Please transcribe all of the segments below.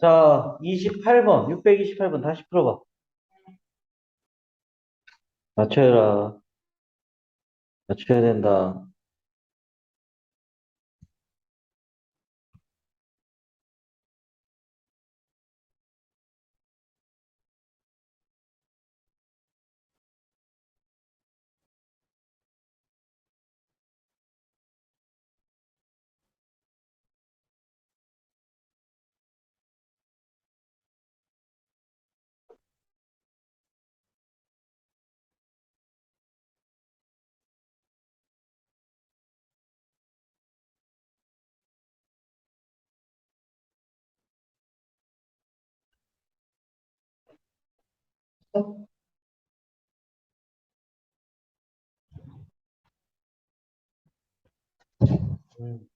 자, 28번, 628번 다시 풀어봐. 맞춰라. 맞춰야 된다. 음.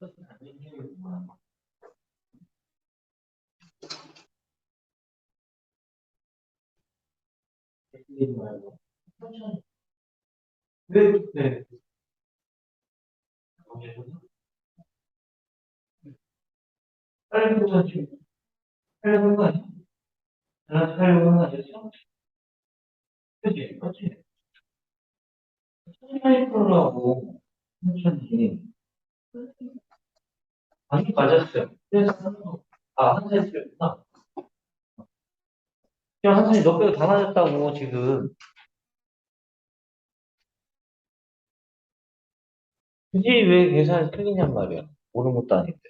네, 네. 빨리 보자지. 빨리 보는 거 아니야? 나한테 빨리 보는 거 아니었어? 그치? 그치? 천천히 풀으라고. 천천히. 아니, 맞았어요. 그래서, 아, 한 살이 틀렸구나. 그냥 한 살이 너 빼고 다 맞았다고, 지금. 굳이 왜 계산이 틀리냔 말이야. 모르는 것도 아닌데.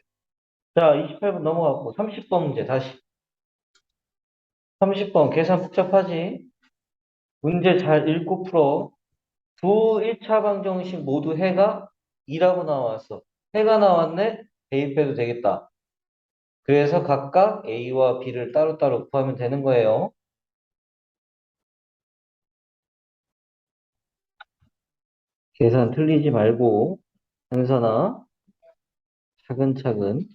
자, 28번 넘어갔고, 30번 문제 다시. 30번 계산 복잡하지? 문제 잘 읽고 풀어. 두 1차 방정식 모두 해가 2라고 나왔어. 해가 나왔네? 대입해도 되겠다. 그래서 각각 A와 B를 따로따로 구하면 되는 거예요. 계산 틀리지 말고, 현선아, 차근차근,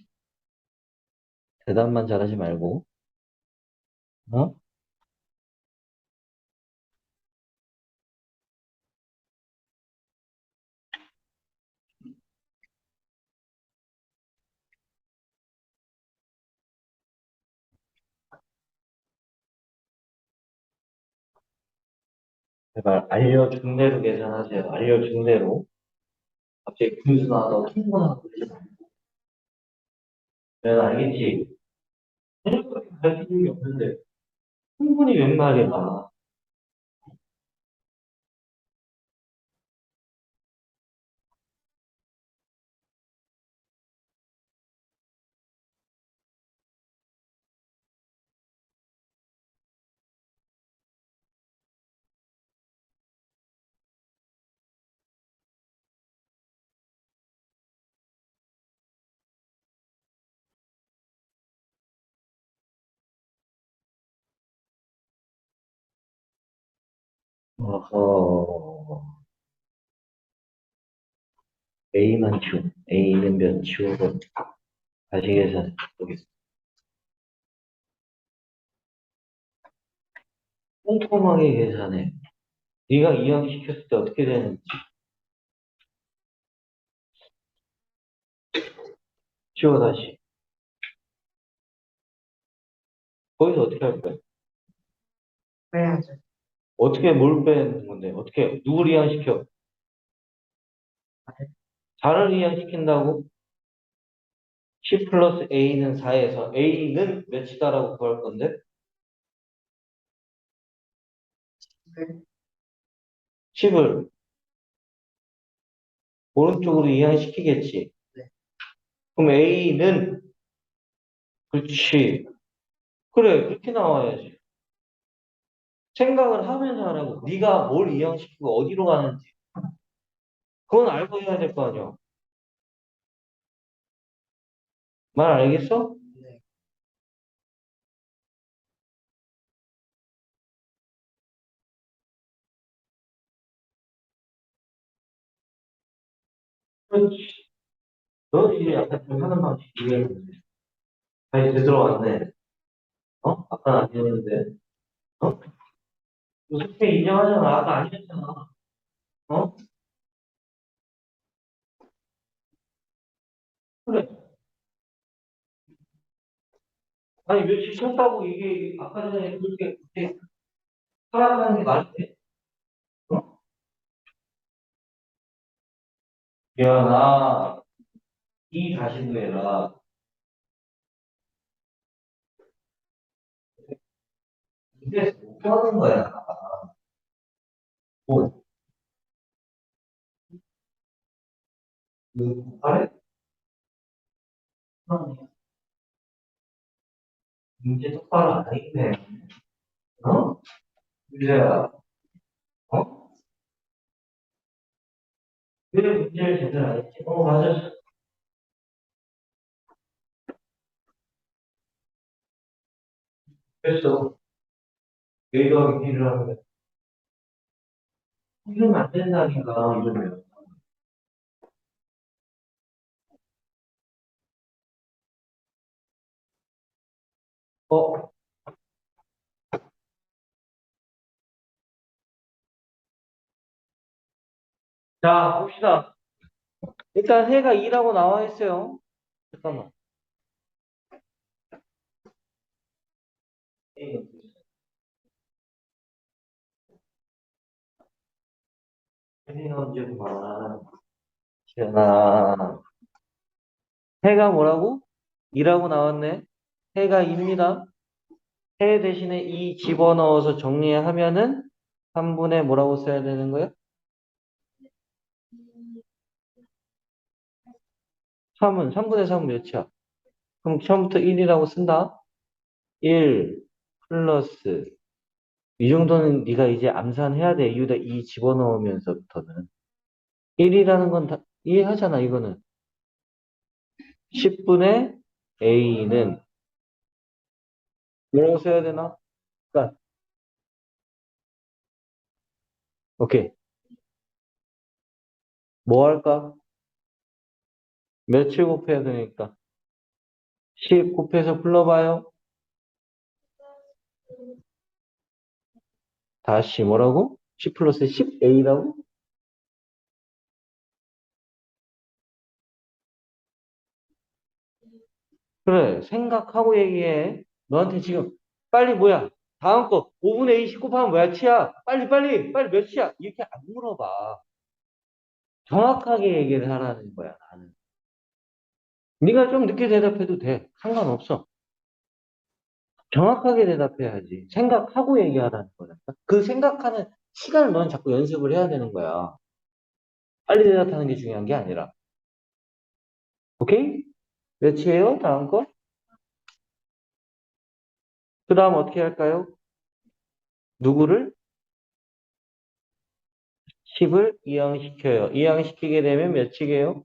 대답만 잘하지 말고, 어? 제발 알려준 대로 계산하세요. 알려준 대로. 갑자기 분수 나왔다고 통보나 그러지 말고. 내가 알겠지? 이렇게 가르치는 게 없는데, 충분히 웬 말이야. 어허. A만 치워. A는 몇 치우고 다시 계산해 보겠습니다. 꼼꼼하게 계산해. 네가 이항시켰을 때 어떻게 되는지. 치워 다시. 거기서 어떻게 할 거야? 빼야죠. 어떻게 뭘 빼는 건데? 어떻게 누구를 이항시켜? 자를 이항시킨다고? 10 플러스 A는 4에서 A는 몇이다라고 구할 건데? 네. 10을 오른쪽으로 이항시키겠지. 네. 그럼 A는 그렇지. 그래 그렇게 나와야지. 생각을 하면서 하라고. 네가 뭘 이항시키고 어디로 가는지. 그건 알고 해야 될 거 아니야. 말 알겠어? 네. 그렇지. 너 이제 약간 좀 하는 방식 이해했는데. 잘 되돌아왔네. 어? 아까 아니었는데. 어? 너 숙제 인정하잖아. 아까 아니었잖아. 어? 그래. 아니, 며칠 쉬었다고 이게 아까 전에 그렇게, 그렇게 살아가는 게 말이 돼? 어? 야, 나, 이 다시도 해라. 이게 못 하는 거야. 뭐, 그, 말해? 문제 똑바로 안 했네. 어? 유재야, 어? 왜 문제를 제대로 안 했지? 어, 맞아. 그랬어. 여기가 일을 하는데. 이러면 안 된다니까, 이러면. 어? 자, 봅시다. 일단 해가 2라고 나와 있어요. 잠깐만. 해 가 언제구만. 지연아. 해가 뭐라고? 2라고 나왔네. 해가 2입니다. 해 대신에 2 집어넣어서 정리하면은 3분의 뭐라고 써야 되는 거야? 3은 3분의 3은 몇이야? 그럼 처음부터 1이라고 쓴다. 1 플러스 이 정도는 네가 이제 암산해야 돼. 여기다 2 집어넣으면서부터는 1이라는 건 다 이해하잖아. 이거는 10분의 a는 뭐라고 써야 되나? 그러니까 오케이. 뭐 할까? 며칠 곱해야 되니까 10 곱해서 불러봐요. 다시 뭐라고? 10 플러스 10a라고? 그래, 생각하고 얘기해. 너한테 지금 빨리 뭐야? 다음 거 5분의 a 10 곱하면 몇이야? 빨리 빨리 빨리 몇이야? 이렇게 안 물어봐. 정확하게 얘기를 하라는 거야, 나는. 네가 좀 늦게 대답해도 돼. 상관없어. 정확하게 대답해야지. 생각하고 얘기하라는 거니까. 그 생각하는 시간을 넌 자꾸 연습을 해야 되는 거야. 빨리 대답하는 게 중요한 게 아니라. 오케이? 몇이에요? 다음 거? 그 다음 어떻게 할까요? 누구를? 10을 이항시켜요. 이항시키게 되면 몇이게요?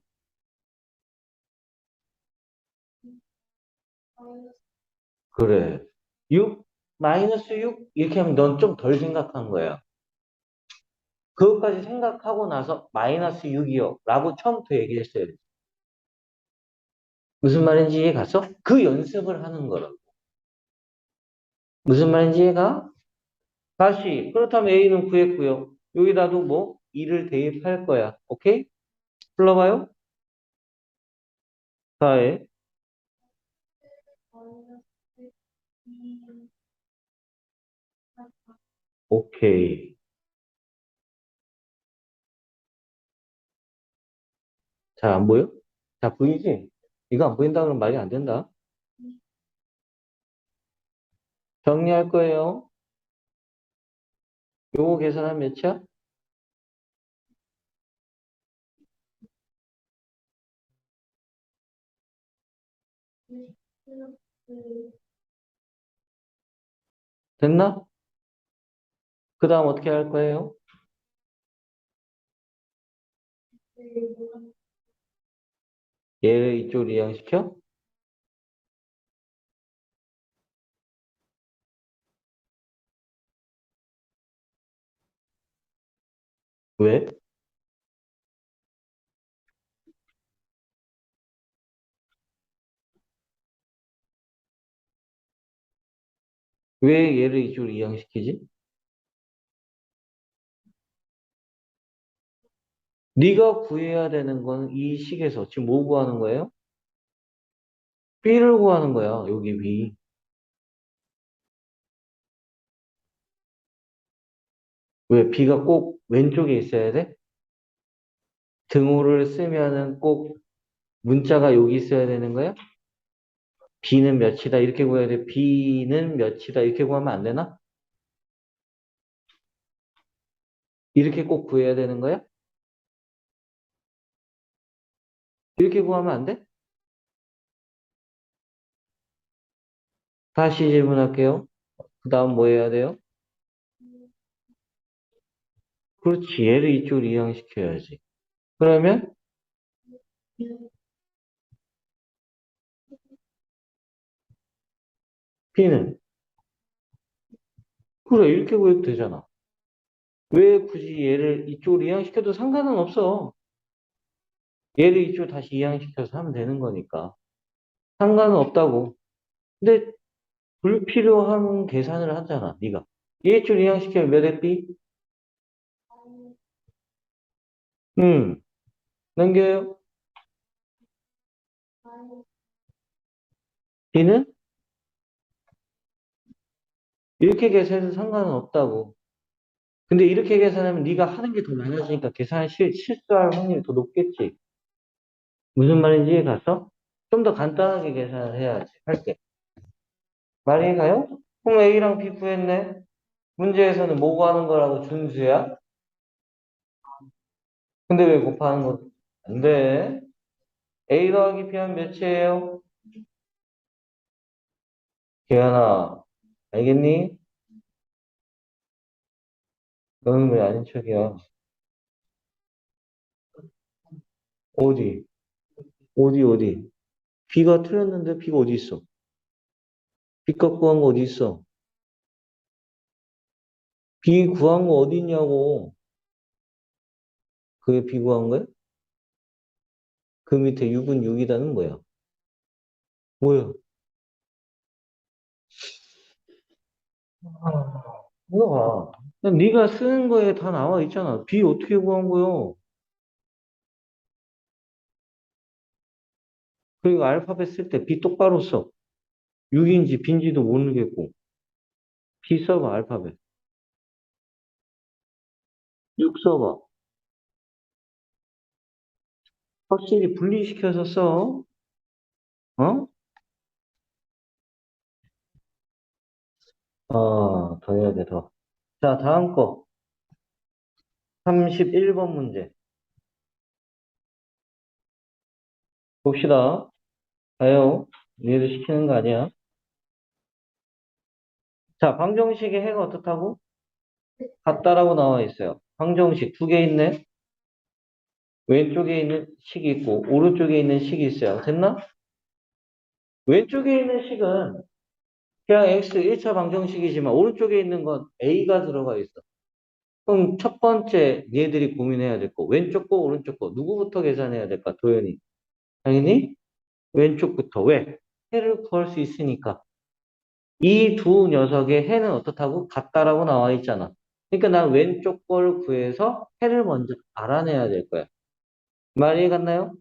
그래. 6? 마이너스 6? 이렇게 하면 넌 좀 덜 생각한 거야. 그것까지 생각하고 나서 마이너스 6이요. 라고 처음부터 얘기했어야 돼. 무슨 말인지 이해 갔어? 그 연습을 하는 거라고. 무슨 말인지 이해가? 다시. 그렇다면 A는 구했고요. 여기다도 뭐 2를 대입할 거야. 오케이? 불러봐요. 4에 오케이. 잘 안 보여? 자, 보이지? 이거 안 보인다 그러면 말이 안 된다. 정리할 거예요. 요거 계산하면 몇이야? 됐나? 그 다음 어떻게 할 거예요? 얘를 이쪽으로 이양시켜? 왜? 왜 얘를 이쪽으로 이양시키지? 네가 구해야 되는 건 이 식에서 지금 뭐 구하는 거예요? B를 구하는 거야. 여기 B. 왜 B가 꼭 왼쪽에 있어야 돼? 등호를 쓰면은 꼭 문자가 여기 있어야 되는 거야? B는 몇이다 이렇게 구해야 돼. B는 몇이다 이렇게 구하면 안 되나? 이렇게 꼭 구해야 되는 거야? 이렇게 구하면 안 돼? 다시 질문할게요. 그 다음 뭐 해야 돼요? 그렇지. 얘를 이쪽으로 이항시켜야지. 그러면 B는 그래 이렇게 구해도 되잖아. 왜 굳이 얘를 이쪽으로 이항시켜도 상관은 없어. 얘를 이쪽으로 다시 이항시켜서 하면 되는 거니까. 상관은 없다고. 근데 불필요한 계산을 하잖아, 네가. 얘 이쪽으로 이항시키면 몇에 B? 음, 넘겨요. B는 이렇게 계산해도 상관은 없다고. 근데 이렇게 계산하면 네가 하는 게 더 많아지니까 계산 실, 실수할 확률이 더 높겠지. 무슨 말인지 갔어? 좀더 간단하게 계산을 해야지. 할게. 말이 가요? 그럼 A랑 B 구했네. 문제에서는 뭐 구하는 거라고 준수야? 근데 왜 곱하는 거? 안 돼. A 더하기 B 하면 몇이에요? 기현아, 알겠니? 너는 왜 아닌 척이야? 어디? 어디, 어디? B가 틀렸는데 B가 어디 있어? B가 구한 거 어디 있어? B 구한 거 어디 있냐고. 그게 B 구한 거야? 그 밑에 6은 6이다는 뭐야? 뭐야? 뭐야? 야, 네가 쓰는 거에 다 나와 있잖아. B 어떻게 구한 거요? 그리고 알파벳 쓸 때 B 똑바로 써. 6인지 B인지도 모르겠고. B 써봐, 알파벳. 6 써봐. 확실히 분리시켜서 써. 어? 아, 더 해야 돼, 더. 자, 다음 거. 31번 문제. 봅시다. 가요. 얘를 시키는 거 아니야. 자, 방정식의 해가 어떻다고? 같다라고 나와 있어요. 방정식 두 개 있네. 왼쪽에 있는 식이 있고 오른쪽에 있는 식이 있어요. 됐나? 왼쪽에 있는 식은 그냥 x 1차 방정식이지만 오른쪽에 있는 건 a가 들어가 있어. 그럼 첫 번째 얘들이 고민해야 될 거. 왼쪽 거 오른쪽 거 누구부터 계산해야 될까? 도현이. 당연히 왼쪽부터. 왜? 해를 구할 수 있으니까. 이 두 녀석의 해는 어떻다고? 같다라고 나와 있잖아. 그러니까 난 왼쪽 걸 구해서 해를 먼저 알아내야 될 거야. 말이 갔나요?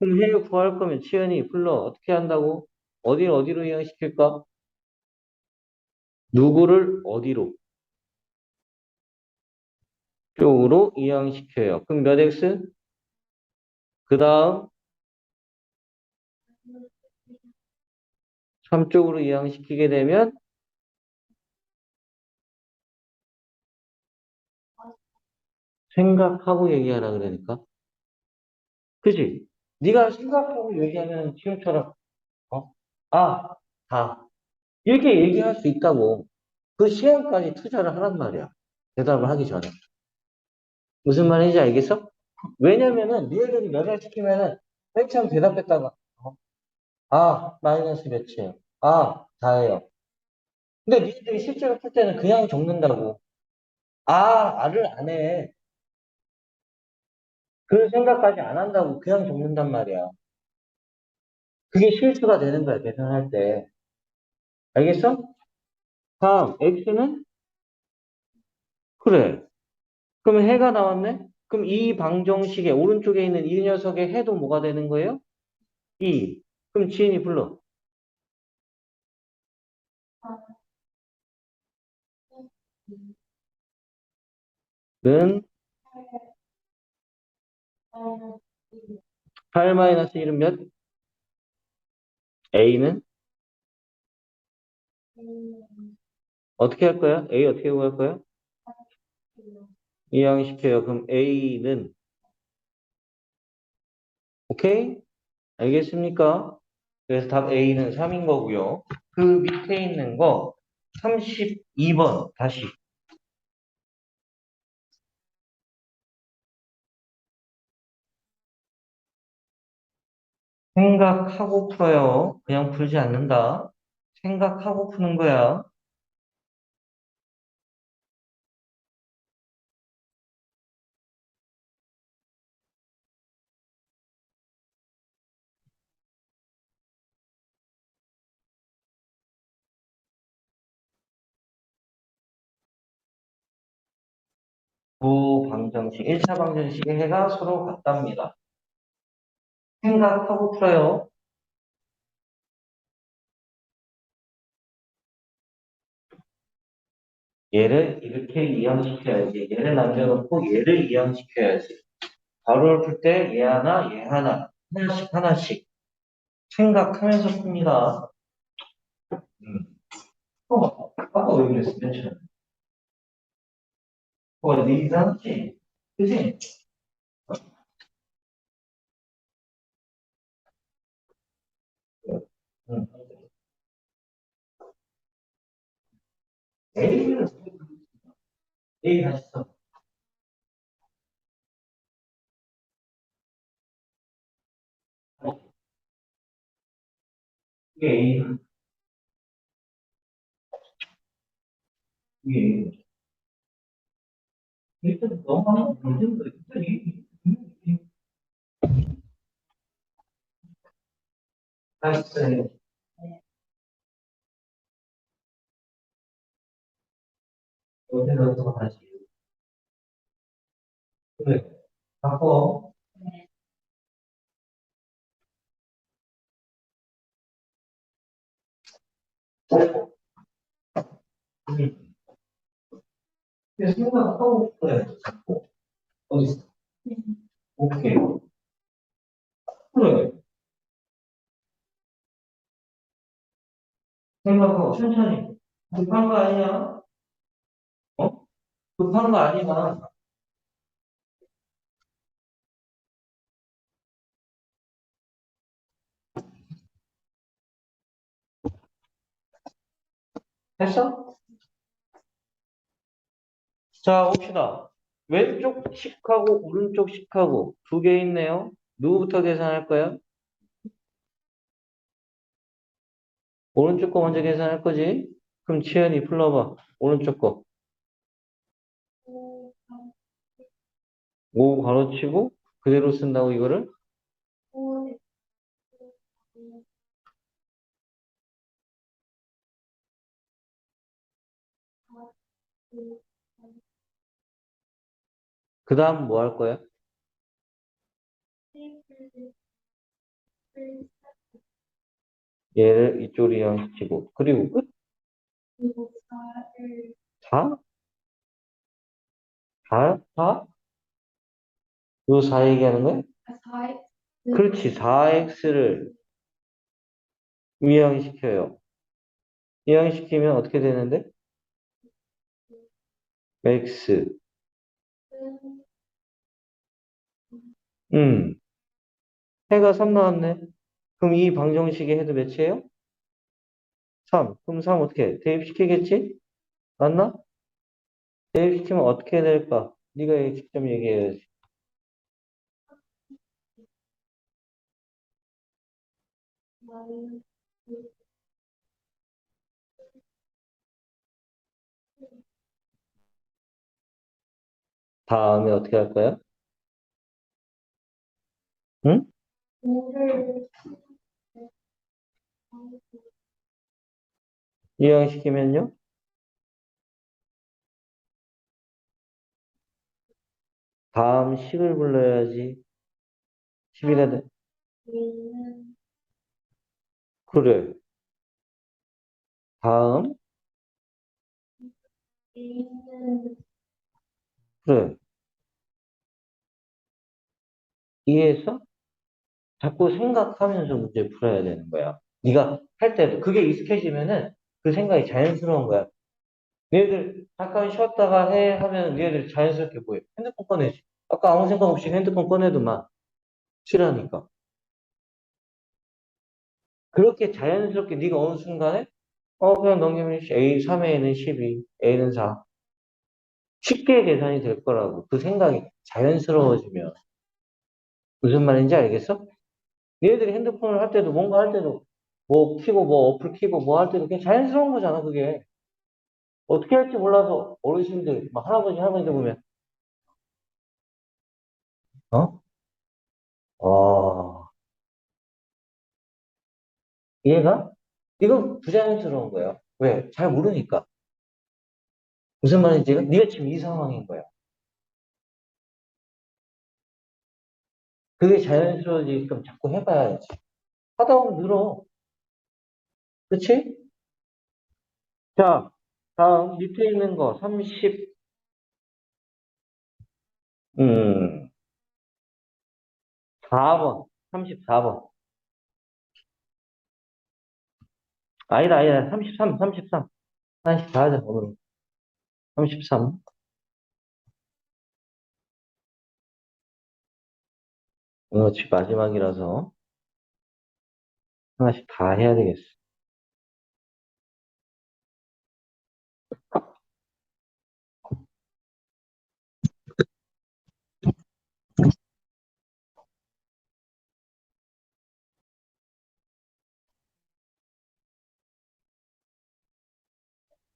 그럼 해를 구할 거면 치연이 불러 어떻게 한다고? 어디를 어디로 이항시킬까? 누구를 어디로? 쪽으로 이항시켜요. 그럼 몇 x? 그 다음 3쪽으로 이항시키게 되면 생각하고 얘기하라 그러니까. 그지? 네가 생각하고 얘기하면 지금처럼 어? 아, 다. 이렇게 얘기할 수 있다고. 그 시간까지 투자를 하란 말이야. 대답을 하기 전에. 무슨 말인지 알겠어? 왜냐면은 니네들이 몇을 시키면은 맨 처음 대답했다가 어? 아, 마이너스 몇이에요? 아, 4예요. 근데 니네들이 실제로 풀 때는 그냥 적는다고. 아, 알을 안 해. 그 생각까지 안 한다고 그냥 적는단 말이야. 그게 실수가 되는 거야, 계산할 때. 알겠어? 다음, x는? 그래. 그럼 해가 나왔네? 그럼 이 방정식의 오른쪽에 있는 이 녀석의 해도 뭐가 되는 거예요? 2. 그럼 지인이 불러. 는 8 마이너스 1은 몇? a는? 어떻게 할 거야? a 어떻게 구할 거야? 이항시켜요. 그럼 a는? 오케이? 알겠습니까? 그래서 답 a는 3인 거고요. 그 밑에 있는 거 32번 다시. 생각하고 풀어요. 그냥 풀지 않는다. 생각하고 푸는 거야. 방정식, 1차 방정식의 해가 서로 같답니다. 생각하고 풀어요. 얘를 이렇게 이항시켜야지. 얘를 남겨놓고 얘를 이항시켜야지. 바로를 풀 때 얘 하나, 얘 하나, 하나씩 하나씩 생각하면서 풉니다. 음. 어, 아까 왜 그랬어? 맨 처음에. 어, 네 이상하지? 그지? 응. A를 A 다시 써. 어? 이게. 일 단 너무 문제인 거 일단 이 다시 써요. 여기서 다시. 그래. 바꿔. 음. 그래서 생각하고 그래. 어디 있어? 오케이. 그래. 생각하고 천천히. 급한 거 아니야? 어? 급한 거 아니야. 됐어? 자, 봅시다. 왼쪽 식하고 오른쪽 식하고 두 개 있네요. 누구부터 계산할 거야? 오른쪽 거 먼저 계산할 거지? 그럼 지연이 불러봐. 오른쪽 거. 5 가로치고 그대로 쓴다고 이거를? 그 다음 뭐 할 거야? 얘를 이쪽으로 이항시키고 그리고 끝? 4? 4? 4? 요4 얘기하는 거야? 그렇지. 4x를 이항시켜요. 이항시키면 어떻게 되는데? x. 음. 해가 3 나왔네. 그럼 이 방정식의 해도 몇이에요? 3. 그럼 3 어떻게 해? 대입시키겠지? 맞나? 대입시키면 어떻게 될까? 네가 직접 얘기해야지. 다음에 어떻게 할 거야? 응? 이항시키면요? 다음 식을 불러야지. 10이가 돼. 그래. 다음. 그래. 이해했어? 자꾸 생각하면서 문제 풀어야 되는 거야. 네가 할 때도 그게 익숙해지면은 그 생각이 자연스러운 거야. 얘들 잠깐 쉬었다가 해 하면 얘들 자연스럽게 보여. 핸드폰 꺼내지. 아까 아무 생각 없이 핸드폰 꺼내도만 싫어하니까. 그렇게 자연스럽게 네가 어느 순간에 어 그냥 넘기면 A 3A는 12, A는 4. 쉽게 계산이 될 거라고. 그 생각이 자연스러워지면. 무슨 말인지 알겠어? 얘들이 핸드폰을 할 때도 뭔가 할 때도 뭐 키고 뭐 어플 키고 뭐 할 때도 그냥 자연스러운 거잖아 그게. 어떻게 할지 몰라서 어르신들, 막 할아버지, 할머니들 보면, 어? 어, 이해가? 이건 부자연스러운 거야. 왜? 잘 모르니까. 무슨 말인지, 네가 지금 이 상황인 거야. 그게 자연스러워지게끔 자꾸 해봐야지. 하다 보면 늘어. 그치? 자, 다음 밑에 있는 거, 30, 음, 4번, 34번. 아니다, 아니다, 33, 33. 하나씩 다 하자, 오늘. 33. 오늘 집 마지막이라서 하나씩 다 해야 되겠어.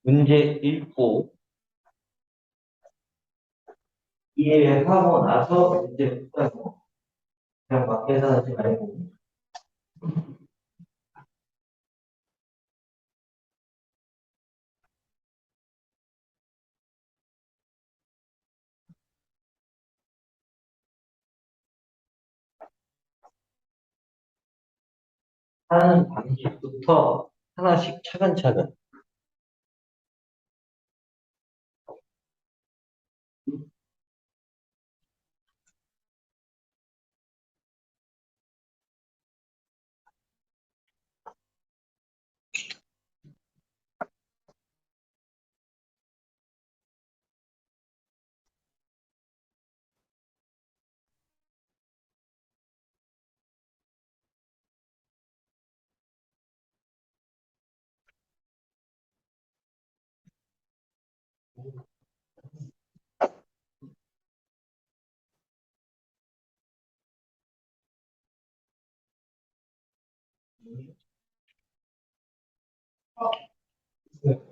문제 읽고 이해하고 나서 문제 풀고 그냥 막 계산하지 말고. 하는 방식부터 하나씩 차근차근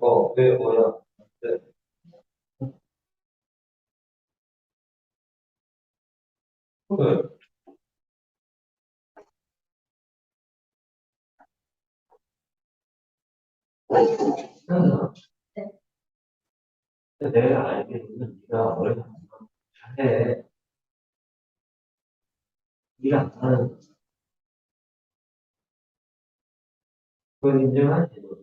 어, 왜 뭐야? 네. 그래. 내가 알기로는 네가 원래 잘해. 네가 안 하는 그건 인정하지. 너.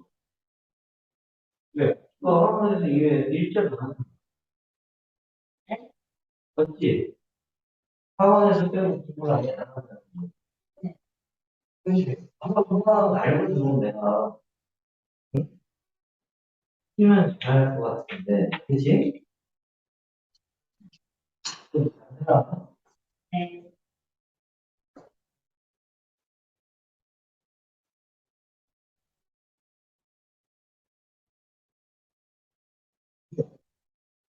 왜? 너 학원에서 이게 일절 하는 맞지? 학원에서 빼고 기본 아니야? 그치? 한번 공부하는 거 알고 들으면 내가 힘은 잘할 것 같은데, 그치? 좀 잘해라.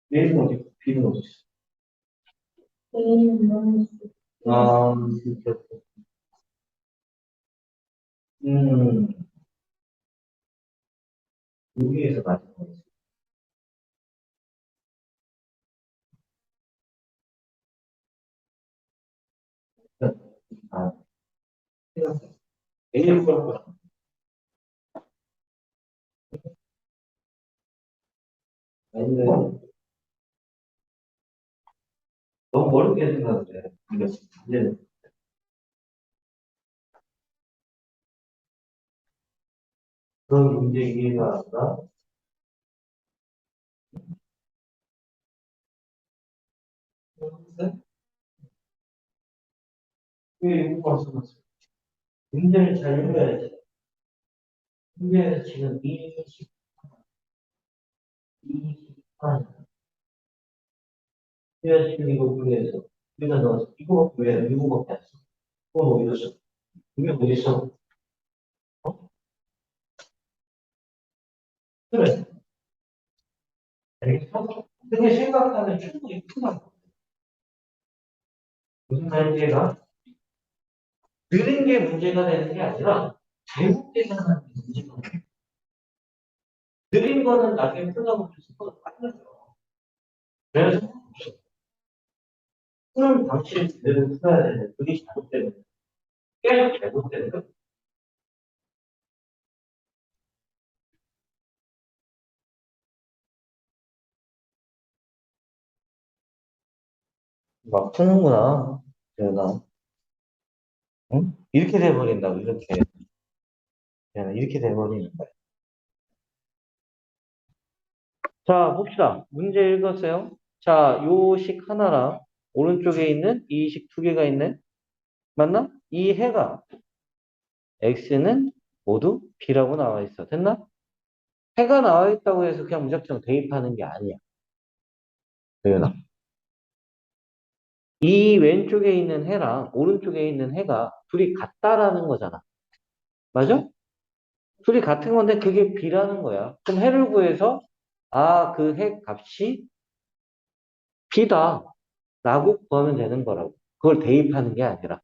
내일은 어디, 비는 어디 있어? 아, 진짜. 음, 여기에서 마지막 거 있어. 아, A를 구할 거야. 아닌데. 너무 어렵게 생각해. 이거 이제 그런 문제 이해가 안 가? 왜 이거 말씀하세요? 문제를 잘 읽어야지. 문제에서 지금 20, 20판. 그래야 지금 이거 문제에서 우리가 넣어서 이거 왜 이거밖에 안 써? 그거 뭐 이러죠? 이게 뭐 있어? 알겠어? 근데 생각하면 충분히 크다. 무슨 말인지가 느린 게 문제가 되는 게 아니라 잘못 계산하는 게 문제가 돼. 느린 거는 나중에 풀다 보면 속도가 빨라져. 그래서 푸는 방식을 제대로 풀어야 되는데 그게 잘못되면 계속 잘못되는 거. 막 푸는구나. 내가. 응? 이렇게 돼버린다고, 이렇게. 그냥 이렇게 돼버리는 거야. 자, 봅시다. 문제 읽었어요? 자, 요 식 하나랑 오른쪽에 있는 이 식 두 개가 있네? 맞나? 이 해가 x는 모두 b라고 나와 있어. 됐나? 해가 나와 있다고 해서 그냥 무작정 대입하는 게 아니야. 도연아. 이 왼쪽에 있는 해랑 오른쪽에 있는 해가 둘이 같다라는 거잖아. 맞아? 둘이 같은 건데 그게 b라는 거야. 그럼 해를 구해서 아, 그 해 값이 b다 라고 구하면 되는 거라고. 그걸 대입하는 게 아니라.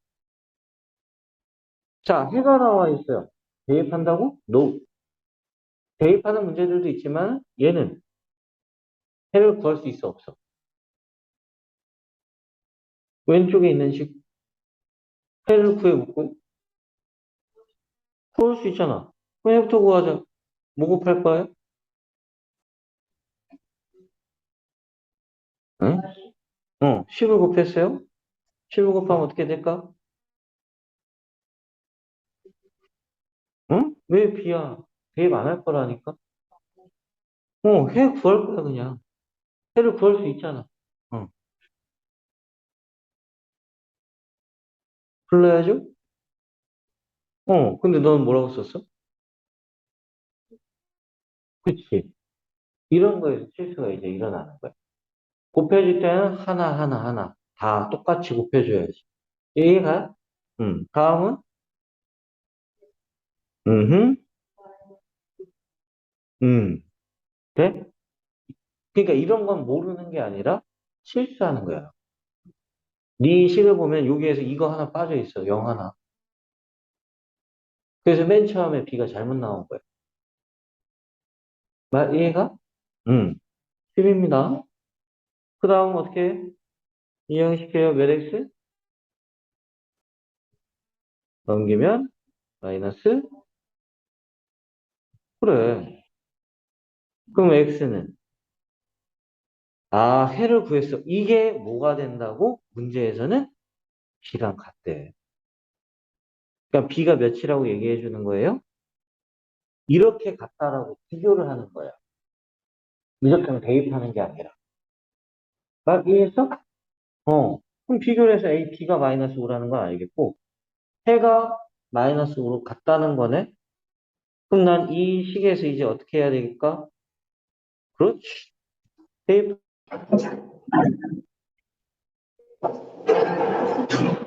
자, 해가 나와 있어요. 대입한다고? No. 대입하는 문제들도 있지만 얘는 해를 구할 수 있어 없어? 왼쪽에 있는 식 해를 구해볼고 구할 수 있잖아. 해부터 구하자. 뭐 곱할 거예요? 응? 어, 10을 곱했어요? 10을 곱하면 어떻게 될까? 응? 왜 B야? 대입 안 할 거라니까? 어, 해 구할 거야, 그냥. 해를 구할 수 있잖아. 어. 불러야죠? 어, 근데 넌 뭐라고 썼어? 그치. 이런 거에서 실수가 이제 일어나는 거야. 곱해줄 때는 하나, 하나, 하나. 다 똑같이 곱해줘야지. 얘가, 음, 다음은? 음, 음, 돼? 그러니까 이런 건 모르는 게 아니라 실수하는 거야. 네 식을 보면 여기에서 이거 하나 빠져 있어. 0 하나. 그래서 맨 처음에 B가 잘못 나온 거야. 말 이해가? 음, 10입니다. 그 다음 어떻게 해? 이항시켜요. 몇 X? 넘기면 마이너스 그래. 그럼 X는 아, 해를 구했어. 이게 뭐가 된다고? 문제에서는 B랑 같대. 그러니까 B가 몇이라고 얘기해 주는 거예요? 이렇게 같다라고 비교를 하는 거야. 무조건 대입하는 게 아니라. 막 이해했어? 어. 그럼 비교를 해서 A, B가 마이너스 5라는 건 알겠고, 해가 마이너스 5로 같다는 거네? 그럼 난 이 식에서 이제 어떻게 해야 되겠까? 그렇지. 대입. 好，你讲